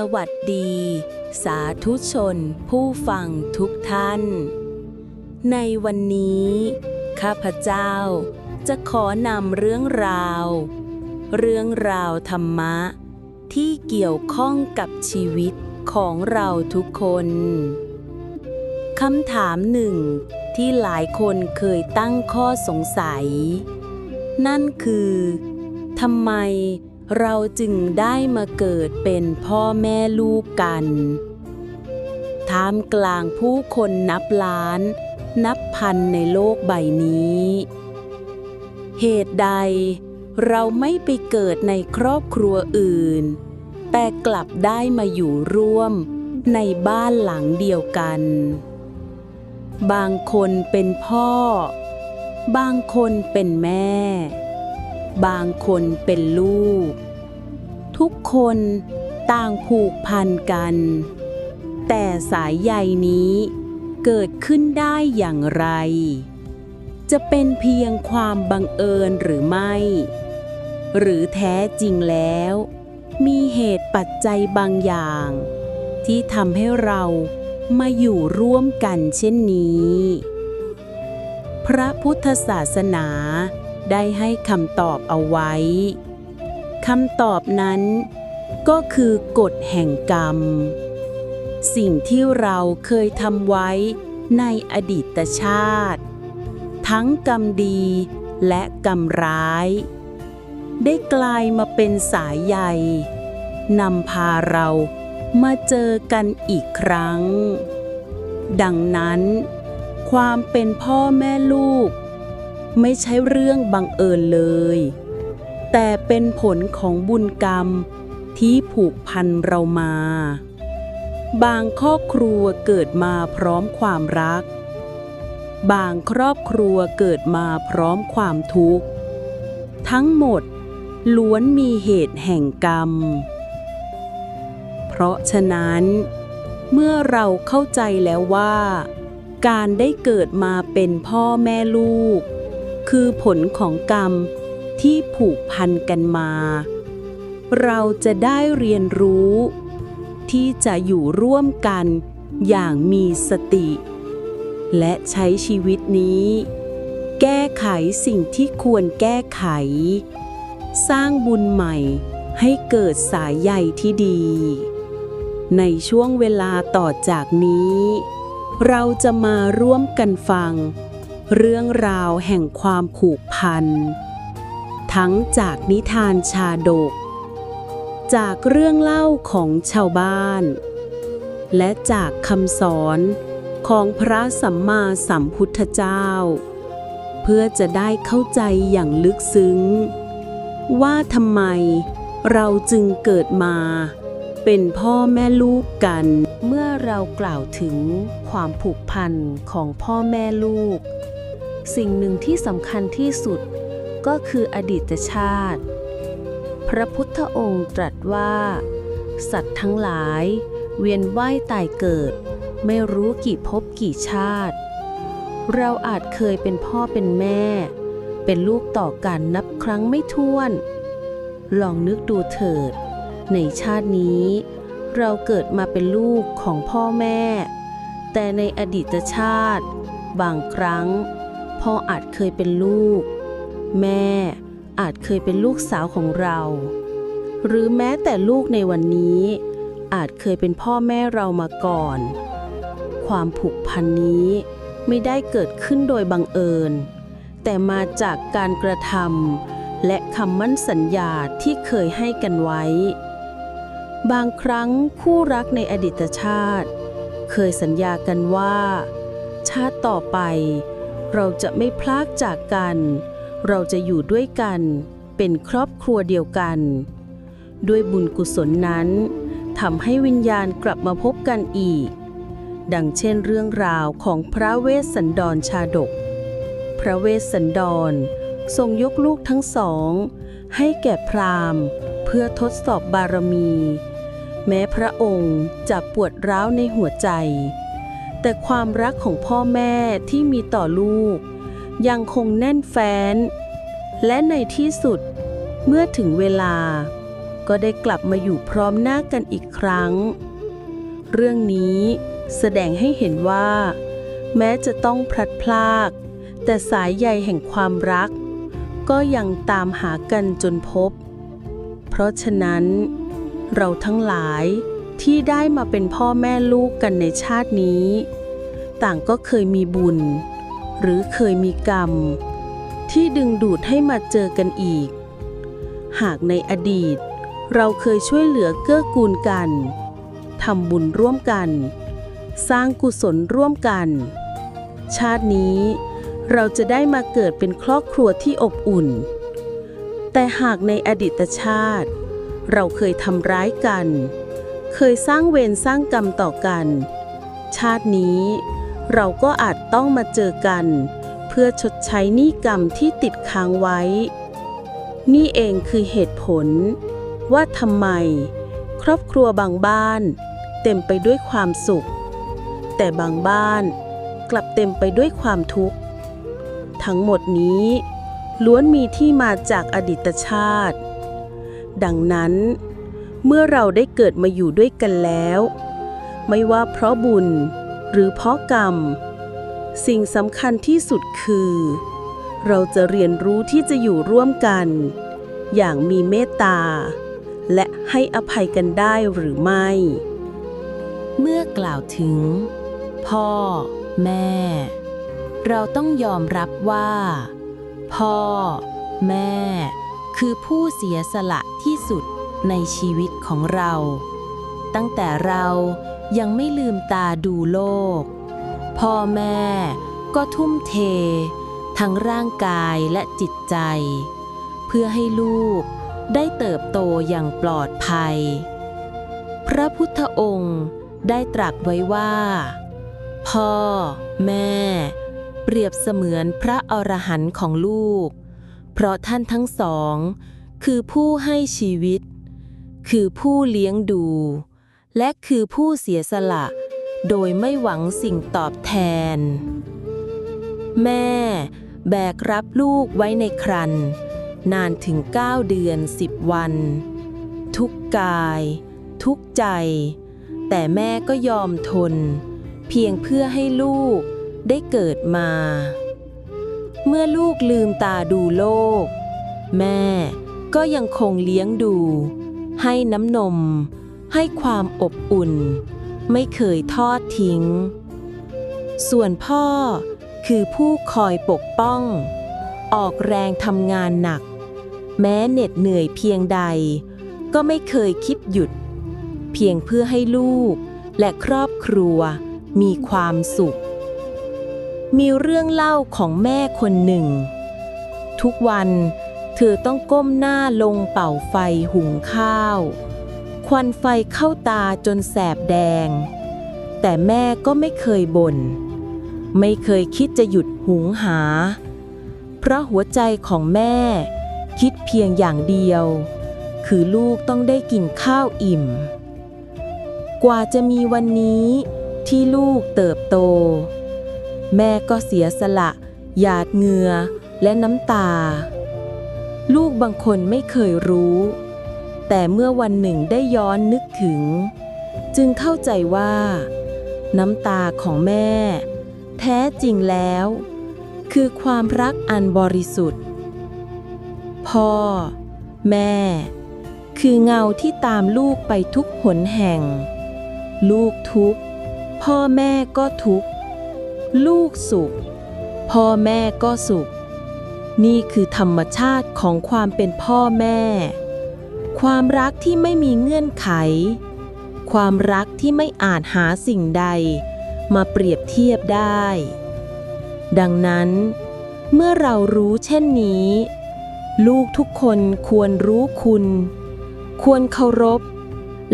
สวัสดี สาธุชน ผู้ฟังทุกท่าน ในวันนี้ ข้าพเจ้าจะขอนำเรื่องราว เรื่องราวธรรมะ ที่เกี่ยวข้องกับชีวิตของเราทุกคนคำถามหนึ่งที่หลายคนเคยตั้งข้อสงสัย นั่นคือทำไม เราจึงได้มาเกิดเป็นพ่อแม่ลูกกัน ท่ามกลางผู้คนนับล้าน นับพันในโลกใบนี้ เหตุใดเราไม่ไปเกิดในครอบครัวอื่น แต่กลับได้มาอยู่ร่วมในบ้านหลังเดียวกัน บางคนเป็นพ่อ บางคนเป็นแม่ บางคนเป็นลูก ทุกคนต่างผูกพันกัน แต่สายใยนี้เกิดขึ้นได้อย่างไร จะเป็นเพียงความบังเอิญหรือไม่ หรือแท้จริงแล้ว มีเหตุปัจจัยบางอย่าง ที่ทำให้เรามาอยู่ร่วมกันเช่นนี้ พระพุทธศาสนา ได้ให้คำตอบเอาไว้คำตอบนั้น ก็คือกฎแห่งกรรม สิ่งที่เราเคยทำไว้ในอดีตชาติ ทั้งกรรมดีและกรรมร้าย ได้กลายมาเป็นสายใยนำพาเรามาเจอกันอีกครั้ง ดังนั้น ความเป็นพ่อแม่ลูก ไม่ใช่เรื่องบังเอิญเลย แต่เป็นผลของบุญกรรมที่ผูกพันเรามา บางครอบครัวเกิดมาพร้อมความรัก บางครอบครัวเกิดมาพร้อมความทุกข์ ทั้งหมดล้วนมีเหตุแห่งกรรม เพราะฉะนั้น เมื่อเราเข้าใจแล้วว่า การได้เกิดมาเป็นพ่อแม่ลูก คือผลของกรรมที่ผูกพันกันมา เราจะได้เรียนรู้ ที่จะอยู่ร่วมกันอย่างมีสติ และใช้ชีวิตนี้ แก้ไขสิ่งที่ควรแก้ไข สร้างบุญใหม่ให้เกิดสายใยที่ดี ในช่วงเวลาต่อจากนี้ เราจะมาร่วมกันฟัง เรื่องราวแห่งความผูกพัน ทั้งจากนิทานชาดก จากเรื่องเล่าของชาวบ้าน และจากคำสอนของพระสัมมาสัมพุทธเจ้า เพื่อจะได้เข้าใจอย่างลึกซึ้ง ว่าทำไมเราจึงเกิดมาเป็นพ่อแม่ลูกกัน เมื่อเรากล่าวถึงความผูกพันของพ่อแม่ลูก สิ่งหนึ่งที่สำคัญที่สุด ก็คืออดีตชาติ พระพุทธองค์ตรัสว่า สัตว์ทั้งหลาย เวียนว่ายตายเกิด ไม่รู้กี่ภพกี่ชาติ เราอาจเคยเป็นพ่อเป็นแม่ เป็นลูกต่อกันนับครั้งไม่ถ้วน ลองนึกดูเถิด ในชาตินี้ เราเกิดมาเป็นลูกของพ่อแม่ แต่ในอดีตชาติ บางครั้ง พ่ออาจเคยเป็นลูก แม่อาจเคยเป็นลูกสาวของเรา หรือแม้แต่ลูกในวันนี้ อาจเคยเป็นพ่อแม่เรามาก่อน ความผูกพันนี้ไม่ได้เกิดขึ้นโดยบังเอิญ แต่มาจากการกระทำและคำมั่นสัญญาที่เคยให้กันไว้ บางครั้งคู่รักในอดีตชาติ เคยสัญญากันว่า ชาติต่อไป เราจะไม่พลากจากกัน เราจะอยู่ด้วยกัน เป็นครอบครัวเดียวกัน ด้วยบุญกุศลนั้นทำให้วิญญาณกลับมาพบกันอีก ดังเช่นเรื่องราวของพระเวสสันดรชาดก พระเวสสันดรทรงยกลูกทั้งสอง ให้แก่พราหมณ์ เพื่อทดสอบบารมี แม้พระองค์จะปวดร้าวในหัวใจ แต่ความรักของพ่อแม่ที่มีต่อลูก ยังคงแน่นแฟ้น และในที่สุดเมื่อถึงเวลา ก็ได้กลับมาอยู่พร้อมหน้ากันอีกครั้ง เรื่องนี้แสดงให้เห็นว่า แม้จะต้องพลัดพราก แต่สายใยแห่งความรัก ก็ยังตามหากันจนพบ เพราะฉะนั้น เราทั้งหลายที่ได้มาเป็นพ่อแม่ลูกกันในชาตินี้ ต่างก็เคยมีบุญ หรือเคยมีกรรม ที่ดึงดูดให้มาเจอกันอีก หากในอดีต เราเคยช่วยเหลือเกื้อกูลกันทำบุญร่วมกัน สร้างกุศลร่วมกัน ชาตินี้เราจะได้มาเกิดเป็นครอบครัวที่อบอุ่น แต่หากในอดีตชาติ เราเคยทำร้ายกัน เคยสร้างเวรสร้างกรรมต่อกัน ชาตินี้ เราก็อาจต้องมาเจอกัน เพื่อชดใช้หนี้กรรมที่ติดค้างไว้ นี่เองคือเหตุผล ว่าทำไม ครอบครัวบางบ้าน เต็มไปด้วยความสุข แต่บางบ้านกลับเต็มไปด้วยความทุกข์ ทั้งหมดนี้ ล้วนมีที่มาจากอดีตชาติ ดังนั้น เมื่อเราได้เกิดมาอยู่ด้วยกันแล้ว ไม่ว่าเพราะบุญ หรือเพราะกรรม สิ่งสำคัญที่สุดคือ เราจะเรียนรู้ที่จะอยู่ร่วมกัน อย่างมีเมตตา และให้อภัยกันได้หรือไม่ เมื่อกล่าวถึง พ่อ แม่ เราต้องยอมรับว่า พ่อ แม่ คือผู้เสียสละที่สุดในชีวิตของเรา ตั้งแต่เรา ยังไม่ลืมตาดูโลก พ่อแม่ก็ทุ่มเท ทั้งร่างกายและจิตใจ เพื่อให้ลูกได้เติบโตอย่างปลอดภัย พระพุทธองค์ได้ตรัสไว้ว่า พ่อ แม่ เปรียบเสมือนพระอรหันต์ของลูก เพราะท่านทั้งสอง คือผู้ให้ชีวิต คือผู้เลี้ยงดู และคือผู้เสียสละ โดยไม่หวังสิ่งตอบแทน แม่ แบกรับลูกไว้ในครัน นานถึง 9 เดือน 10 วัน ทุกกาย ทุกใจ แต่แม่ก็ยอมทน เพียงเพื่อให้ลูกได้เกิดมา เมื่อลูกลืมตาดูโลก แม่ก็ยังคงเลี้ยงดู ให้น้ำนม ให้ความอบอุ่น ไม่เคยทอดทิ้ง ส่วนพ่อคือผู้คอยปกป้อง ออกแรงทำงานหนัก แม้เหน็ดเหนื่อยเพียงใด ก็ไม่เคยคิดหยุด เพียงเพื่อให้ลูกและครอบครัวมีความสุข มีเรื่องเล่าของแม่คนหนึ่ง ทุกวันเธอต้องก้มหน้าลงเป่าไฟหุงข้าว ควันไฟเข้าตาจนแสบแดง แต่แม่ก็ไม่เคยบน่น ไม่เคยคิดจะหยุดหุงหา เพราะหัวใจของแม่ คิดเพียงอย่างเดียว คือลูกต้องได้กินข้าวอิ่ม กว่าจะมีวันนี้ที่ลูกเติบโต แม่ก็เสียสละหยาดเหงื่อและน้ำตา ลูกบางคนไม่เคยรู้ แต่เมื่อวันหนึ่งได้ย้อนนึกถึง จึงเข้าใจว่า น้ำตาของแม่ แท้จริงแล้ว คือความรักอันบริสุทธิ์ พ่อ แม่ คือเงาที่ตามลูกไปทุกหนแห่ง ลูกทุกพ่อแม่ก็ทุกลูกสุข พ่อแม่ก็สุข นี่คือธรรมชาติของความเป็นพ่อแม่ ความรักที่ไม่มีเงื่อนไข ความรักที่ไม่อาจหาสิ่งใด มาเปรียบเทียบได้ ดังนั้น เมื่อเรารู้เช่นนี้ ลูกทุกคนควรรู้คุณ ควรเคารพ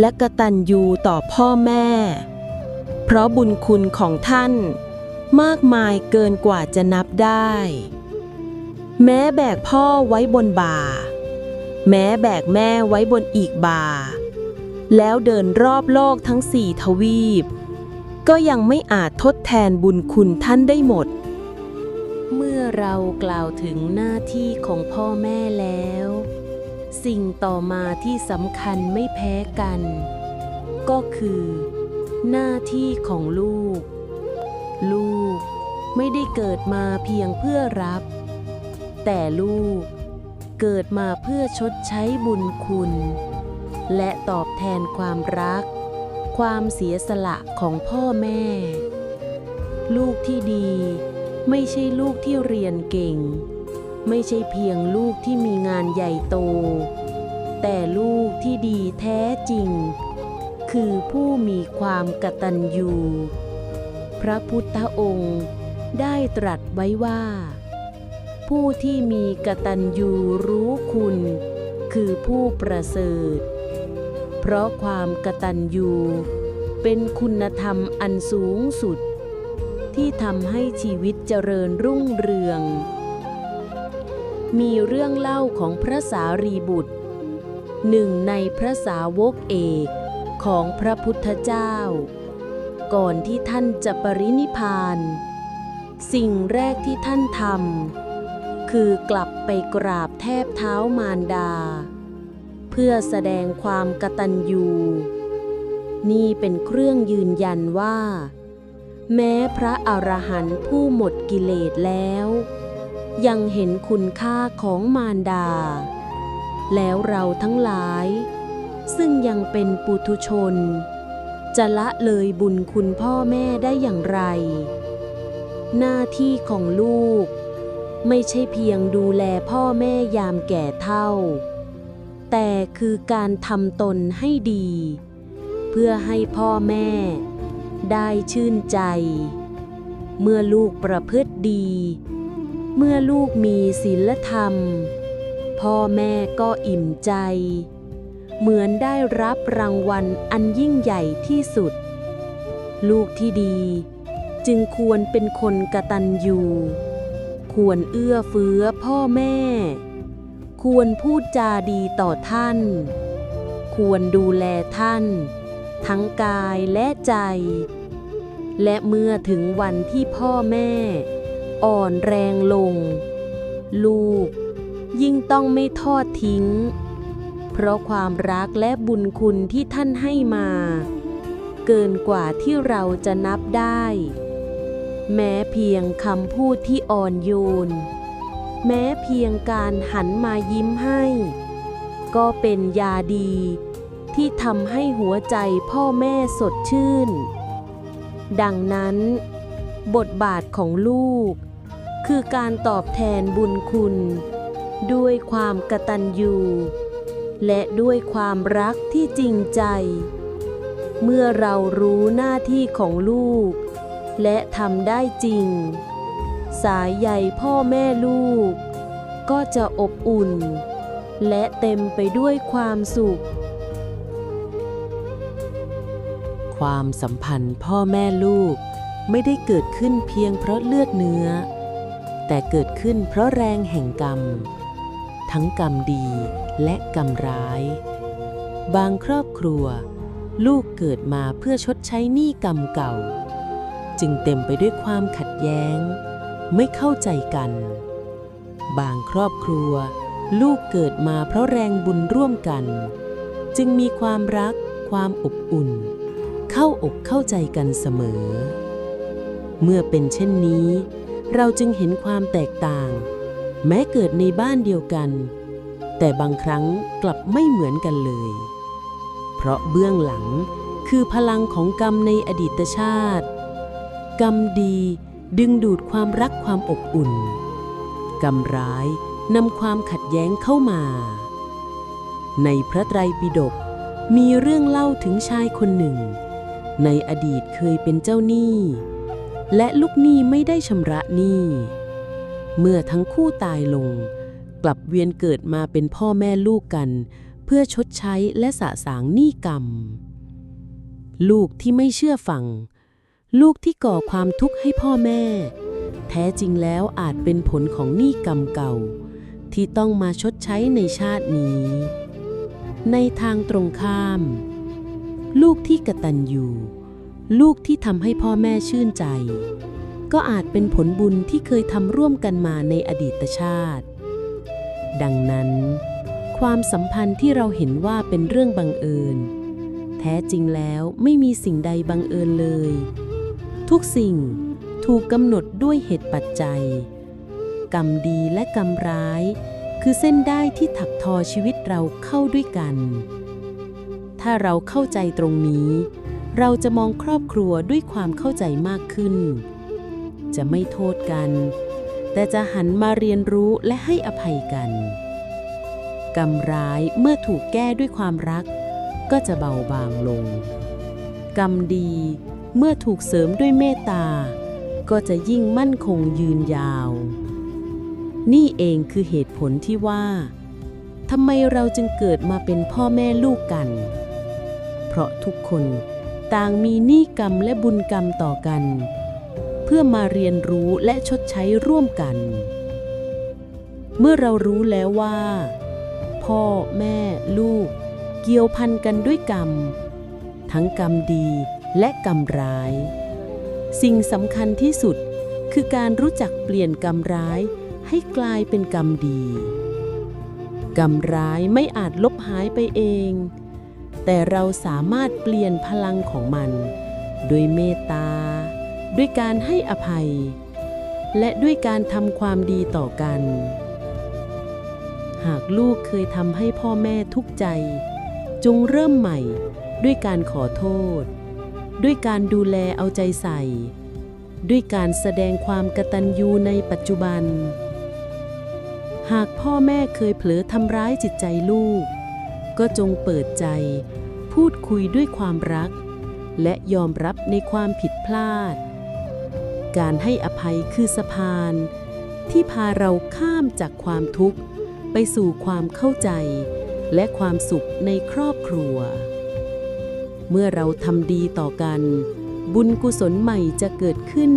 และกะตัญญูต่อพ่อแม่ เพราะบุญคุณของท่าน มากมายเกินกว่าจะนับได้ แม้แบกพ่อไว้บนบ่า แม้แบกแม่ไว้บนอีกบ่า แล้วเดินรอบโลกทั้งสี่ทวีป ก็ยังไม่อาจทดแทนบุญคุณท่านได้หมด เมื่อเรากล่าวถึงหน้าที่ของพ่อแม่แล้ว สิ่งต่อมาที่สำคัญไม่แพ้กัน ก็คือ หน้าที่ของลูก ลูกไม่ได้เกิดมาเพียงเพื่อรับ แต่ลูก เกิดมาเพื่อชดใช้บุญคุณ และตอบแทนความรัก ความเสียสละของพ่อแม่ ลูกที่ดี ไม่ใช่ลูกที่เรียนเก่ง ไม่ใช่เพียงลูกที่มีงานใหญ่โต แต่ลูกที่ดีแท้จริง คือผู้มีความกตัญญูพระพุทธองค์ได้ตรัสไว้ว่า ผู้ที่มีกตัญญูรู้คุณ คือผู้ประเสริฐ เพราะความกตัญญูเป็นคุณธรรมอันสูงสุด ที่ทำให้ชีวิตเจริญรุ่งเรือง มีเรื่องเล่าของพระสารีบุตร หนึ่งในพระสาวกเอกของพระพุทธเจ้า ก่อนที่ท่านจะปรินิพพาน สิ่งแรกที่ท่านทำ คือกลับไปกราบแทบเท้ามารดา เพื่อแสดงความกตัญญู นี่เป็นเครื่องยืนยันว่า แม้พระอรหันต์ผู้หมดกิเลสแล้ว ยังเห็นคุณค่าของมารดา แล้วเราทั้งหลาย ซึ่งยังเป็นปุถุชน จะละเลยบุญคุณพ่อแม่ได้อย่างไร หน้าที่ของลูก ไม่ใช่เพียงดูแลพ่อแม่ยามแก่เท่า แต่คือการทำตนให้ดี เพื่อให้พ่อแม่ ได้ชื่นใจ เมื่อลูกประพฤติดี เมื่อลูกมีศีลธรรม พ่อแม่ก็อิ่มใจ เหมือนได้รับรางวัลอันยิ่งใหญ่ที่สุด ลูกที่ดี จึงควรเป็นคนกตัญญู ควรเอื้อเฟื้อพ่อแม่ ควรพูดจาดีต่อท่าน ควรดูแลท่าน ทั้งกายและใจ และเมื่อถึงวันที่พ่อแม่ อ่อนแรงลง ลูก ยิ่งต้องไม่ทอดทิ้ง เพราะความรักและบุญคุณที่ท่านให้มา เกินกว่าที่เราจะนับได้ แม้เพียงคำพูดที่อ่อนโยน แม้เพียงการหันมายิ้มให้ ก็เป็นยาดี ที่ทำให้หัวใจพ่อแม่สดชื่น ดังนั้น บทบาทของลูก คือการตอบแทนบุญคุณ ด้วยความกตัญญูและด้วยความรักที่จริงใจ เมื่อเรารู้หน้าที่ของลูก และทำได้จริง สายใยพ่อแม่ลูก ก็จะอบอุ่น และเต็มไปด้วยความสุข ความสัมพันธ์พ่อแม่ลูกไม่ได้เกิดขึ้นเพียงเพราะเลือดเนื้อ แต่เกิดขึ้นเพราะแรงแห่งกรรม ทั้งกรรมดีและกรรมร้าย บางครอบครัว ลูกเกิดมาเพื่อชดใช้หนี้กรรมเก่า จึงเต็มไปด้วยความขัดแย้ง ไม่เข้าใจกัน บางครอบครัว ลูกเกิดมาเพราะแรงบุญร่วมกัน จึงมีความรัก ความอบอุ่น เข้าอกเข้าใจกันเสมอ เมื่อเป็นเช่นนี้ เราจึงเห็นความแตกต่าง แม้เกิดในบ้านเดียวกัน แต่บางครั้งกลับไม่เหมือนกันเลย เพราะเบื้องหลังคือพลังของกรรมในอดีตชาติ กรรมดีดึงดูดความรักความอบอุ่น กรรมร้ายนำความขัดแย้งเข้ามา ในพระไตรปิฎกมีเรื่องเล่าถึงชายคนหนึ่ง ในอดีตเคยเป็นเจ้าหนี้ และลูกหนี้ไม่ได้ชำระหนี้ เมื่อทั้งคู่ตายลง กลับเวียนเกิดมาเป็นพ่อแม่ลูกกัน เพื่อชดใช้และสะสางหนี้กรรม ลูกที่ไม่เชื่อฟัง ลูกที่ก่อความทุกข์ให้พ่อแม่ แท้จริงแล้วอาจเป็นผลของหนี้กรรมเก่า ที่ต้องมาชดใช้ในชาตินี้ ในทางตรงข้าม ลูกที่กระตัญญูลูกที่ทำให้พ่อแม่ชื่นใจ ก็อาจเป็นผลบุญที่เคยทำร่วมกันมาในอดีตชาติ ดังนั้น ความสัมพันธ์ที่เราเห็นว่าเป็นเรื่องบังเอิญ แท้จริงแล้วไม่มีสิ่งใดบังเอิญเลย ทุกสิ่งถูกกำหนดด้วยเหตุปัจจัย กรรมดีและกรรมร้าย คือเส้นได้ที่ถักทอชีวิตเราเข้าด้วยกัน ถ้าเราเข้าใจตรงนี้ เราจะมองครอบครัวด้วยความเข้าใจมากขึ้น จะไม่โทษกัน แต่จะหันมาเรียนรู้และให้อภัยกัน กรรมร้ายเมื่อถูกแก้ด้วยความรัก ก็จะเบาบางลง กรรมดี เมื่อถูกเสริมด้วยเมตตา ก็จะยิ่งมั่นคงยืนยาว นี่เองคือเหตุผลที่ว่าทำไมเราจึงเกิดมาเป็นพ่อแม่ลูกกัน เพราะทุกคนต่างมีหนี้กรรมและบุญกรรมต่อกัน เพื่อมาเรียนรู้และชดใช้ร่วมกัน เมื่อเรารู้แล้วว่า พ่อแม่ลูก เกี่ยวพันกันด้วยกรรม ทั้งกรรมดี และกรรมร้าย สิ่งสำคัญที่สุดคือการรู้จักเปลี่ยนกรรมร้ายให้กลายเป็นกรรมดี กรรมร้ายไม่อาจลบหายไปเอง แต่เราสามารถเปลี่ยนพลังของมัน ด้วยเมตตา ด้วยการให้อภัย และด้วยการทำความดีต่อกัน หากลูกเคยทำให้พ่อแม่ทุกข์ใจ จงเริ่มใหม่ด้วยการขอโทษ ด้วยการดูแลเอาใจใส่ ด้วยการแสดงความกตัญญูในปัจจุบัน หากพ่อแม่เคยเผลอทำร้ายจิตใจลูก ก็จงเปิดใจ พูดคุยด้วยความรัก และยอมรับในความผิดพลาด การให้อภัยคือสะพาน ที่พาเราข้ามจากความทุกข์ ไปสู่ความเข้าใจ และความสุขในครอบครัว เมื่อเราทำดีต่อกัน บุญกุศลใหม่จะเกิดขึ้น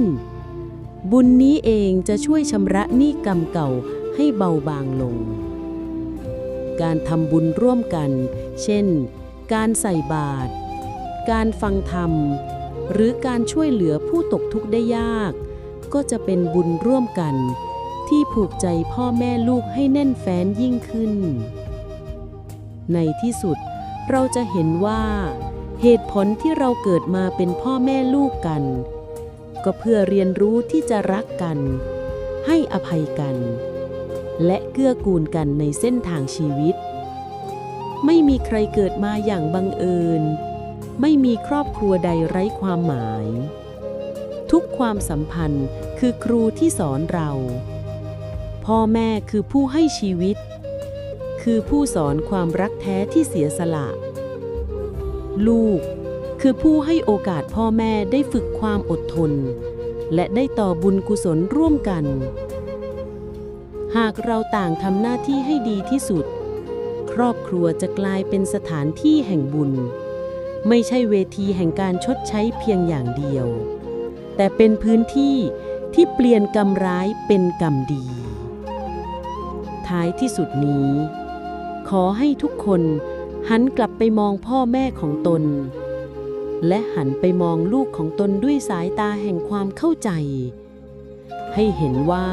บุญนี้เองจะช่วยชำระหนี้กรรมเก่าให้เบาบางลง การทำบุญร่วมกัน เช่น การใส่บาตร การฟังธรรม หรือการช่วยเหลือผู้ตกทุกข์ได้ยาก ก็จะเป็นบุญร่วมกัน ที่ผูกใจพ่อแม่ลูกให้แน่นแฟ้นยิ่งขึ้น ในที่สุดเราจะเห็นว่า เหตุผลที่เราเกิดมาเป็นพ่อแม่ลูกกัน ก็เพื่อเรียนรู้ที่จะรักกัน ให้อภัยกัน และเกื้อกูลกันในเส้นทางชีวิต ไม่มีใครเกิดมาอย่างบังเอิญ ไม่มีครอบครัวใดไร้ความหมาย ทุกความสัมพันธ์คือครูที่สอนเรา พ่อแม่คือผู้ให้ชีวิต คือผู้สอนความรักแท้ที่เสียสละ ลูก คือผู้ให้โอกาสพ่อแม่ได้ฝึกความอดทน และได้ต่อบุญกุศลร่วมกัน หากเราต่างทำหน้าที่ให้ดีที่สุด ครอบครัวจะกลายเป็นสถานที่แห่งบุญ ไม่ใช่เวทีแห่งการชดใช้เพียงอย่างเดียว แต่เป็นพื้นที่ที่เปลี่ยนกรรมร้ายเป็นกรรมดี ท้ายที่สุดนี้ ขอให้ทุกคน หันกลับไปมองพ่อแม่ของตน และหันไปมองลูกของตนด้วยสายตาแห่งความเข้าใจ ให้เห็นว่า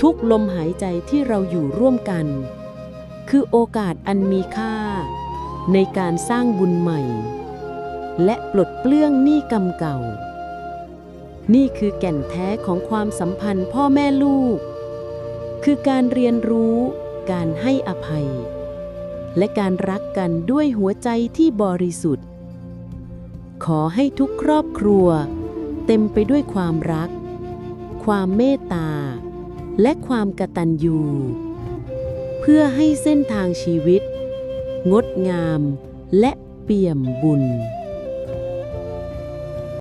ทุกลมหายใจที่เราอยู่ร่วมกัน คือโอกาสอันมีค่า ในการสร้างบุญใหม่ และปลดเปลื้องหนี้กรรมเก่า นี่คือแก่นแท้ของความสัมพันธ์พ่อแม่ลูก คือการเรียนรู้การให้อภัย และการรักกันด้วยหัวใจที่บริสุทธิ์ ขอให้ทุกครอบครัว เต็มไปด้วยความรัก ความเมตตา และความกตัญญูเพื่อให้เส้นทางชีวิต งดงามและเปี่ยมบุญ